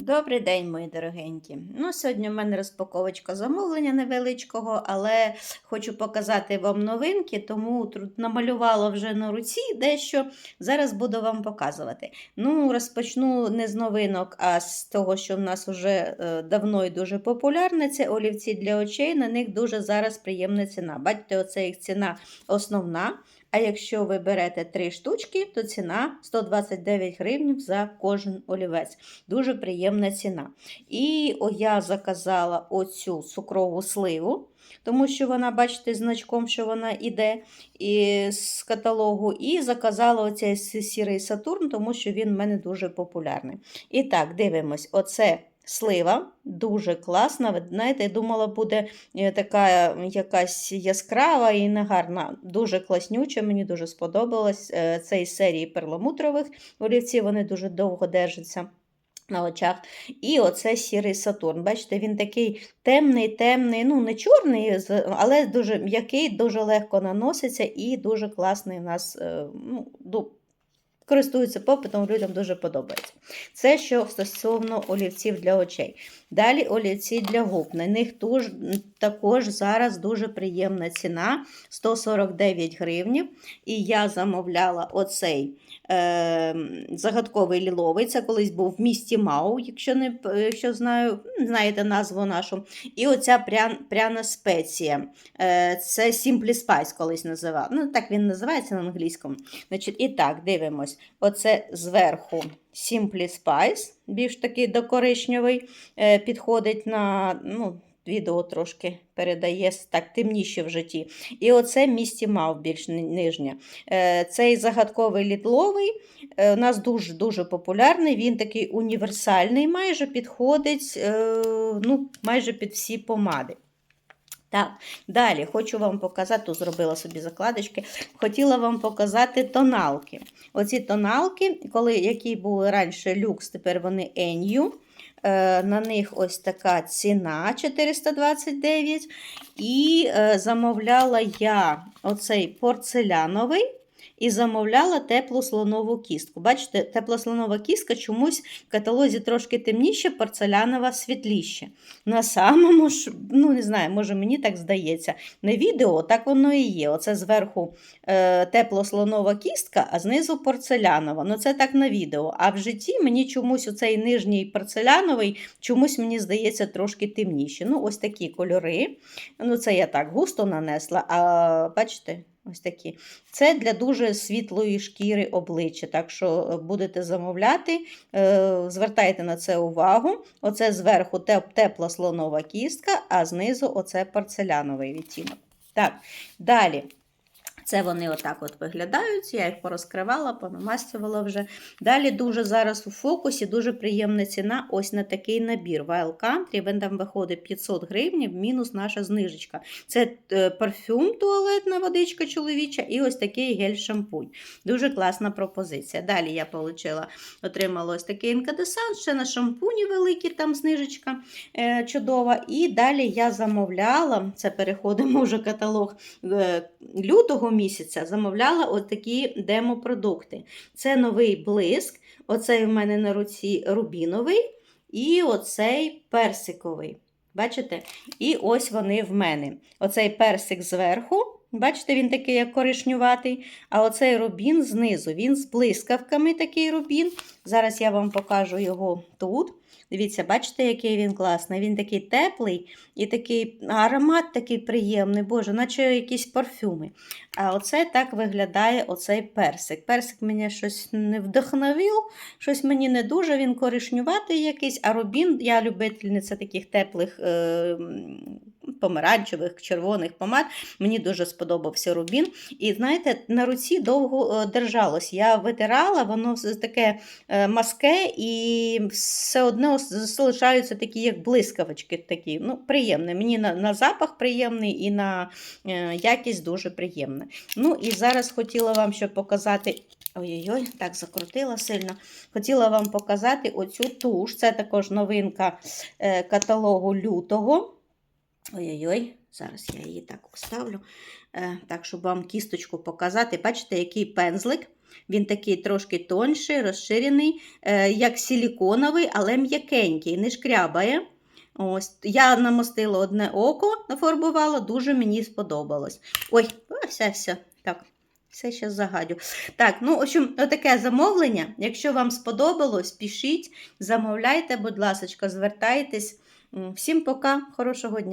Добрий день, мої дорогенькі. Ну, сьогодні в мене розпаковочка замовлення невеличкого, але хочу показати вам новинки, тому намалювала вже на руці дещо. Зараз буду вам показувати. Ну, розпочну не з новинок, а з того, що в нас вже е, давно і дуже популярне. Це олівці для очей. На них дуже зараз приємна ціна. Бачите, оце їх ціна основна. А якщо ви берете три штучки, то ціна 129 гривень за кожен олівець. Дуже приємна ціна. І я заказала оцю цукрову сливу, тому що вона, бачите, значком, що вона йде з каталогу. І заказала оцей сірий Сатурн, тому що він в мене дуже популярний. І так, дивимось, оце. Слива дуже класна. Знаєте, я думала, буде е, така якась яскрава і негарна. Дуже класнюча, мені дуже сподобалось. Е, Це із серії перламутрових олівців, вони дуже довго держаться. На очах. І оце сірий Сатурн. Бачите, він такий темний, темний, ну не чорний, але дуже м'який, дуже легко наноситься і дуже класний у нас. е, ну, Користуються попитом, людям дуже подобається. Це що стосовно олівців для очей. Далі олівці для губ. На них туж, також зараз дуже приємна ціна 149 гривень. І я замовляла оцей е, загадковий ліловий. Це колись був в місті Мау, якщо не якщо знаю, знаєте назву нашу. І оця пря, пряна спеція. Е, Це Simply Spice колись називав. Ну, так він називається на англійському. Значить, І так, дивимось. Оце зверху. Simply Spice, більш такий докоричневий, е, підходить на ну, відео трошки передає так темніше в житті. І оце місті мав більш нижнє. Е, цей загадковий літловий е, у нас дуже-дуже популярний, він такий універсальний, майже підходить ну, майже під всі помади. Так, далі хочу вам показати, тут зробила собі закладочки, хотіла вам показати тоналки. Оці тоналки, коли, які були раніше люкс, тепер вони Енью. Е, на них ось така ціна 429. І е, замовляла я оцей порцеляновий і замовляла теплу слонову кістку. Бачите, тепла слонова кістка чомусь в каталозі трошки темніше, порцелянова світліше. На самому ж, ну не знаю, може мені так здається. На відео так воно і є. Оце зверху е, теплослонова кістка, а знизу порцелянова. Ну це так на відео. А в житті мені чомусь оцей нижній порцеляновий, чомусь мені здається трошки темніше. Ну, ось такі кольори. Ну, Це я так густо нанесла, а бачите? Ось такі. Це для дуже світлої шкіри обличчя. Так що е, будете замовляти, е, звертайте на це увагу. Оце зверху тепла слонова кістка, а знизу оце порцеляновий відтінок. Так, далі. Це вони отак от виглядають. Я їх порозкривала, понамастювала вже. Далі дуже зараз у фокусі дуже приємна ціна ось на такий набір. Wild Country, він там виходить 500 гривень, мінус наша знижечка. Це е, парфюм, туалетна водичка чоловіча і ось такий гель-шампунь. Дуже класна пропозиція. Далі я отримала, отримала ось такий інкадесант, ще на шампуні великий, там знижечка е, чудова. І далі я замовляла, це переходимо вже каталог е, лютого місяця замовляла отакі демо-продукти. Це новий блиск, оцей в мене на руці рубіновий і оцей персиковий. Бачите? І ось вони в мене. Оцей персик зверху. Бачите, він такий, як коришнюватий. А оцей рубін знизу. Він з блискавками такий рубін. Зараз я вам покажу його тут. Дивіться, бачите, який він класний. Він такий теплий і такий аромат такий приємний, боже, наче якісь парфюми. А оце так виглядає оцей персик. Персик мені щось не вдохновив, щось мені не дуже, він коришнюватий якийсь, а рубін, я любительниця таких теплих. Е помаранчевих, червоних помад. Мені дуже сподобався рубін. І знаєте, на руці довго е, держалось. Я витирала, воно таке е, маске і все одно залишаються такі, як блискавочки. такі, ну, приємне. Мені на, на запах приємний і на е, якість дуже приємна. Ну і зараз хотіла вам ще показати. Ой-ой-ой, так закрутила сильно. Хотіла вам показати оцю туш. Це також новинка каталогу лютого. Ой-ой-ой, зараз я її так поставлю, е, так, щоб вам кісточку показати. Бачите, який пензлик. Він такий трошки тонший, розширений, е, як силіконовий, але м'якенький, не шкрябає. Ось, я намостила одне око, нафарбувала, дуже мені сподобалось. Ой, все, все. Так, все ще загадю. Так, ну, в общем, таке замовлення. Якщо вам сподобалось, пишіть, замовляйте, будь ласка, звертайтесь. Всім пока, хорошого дня.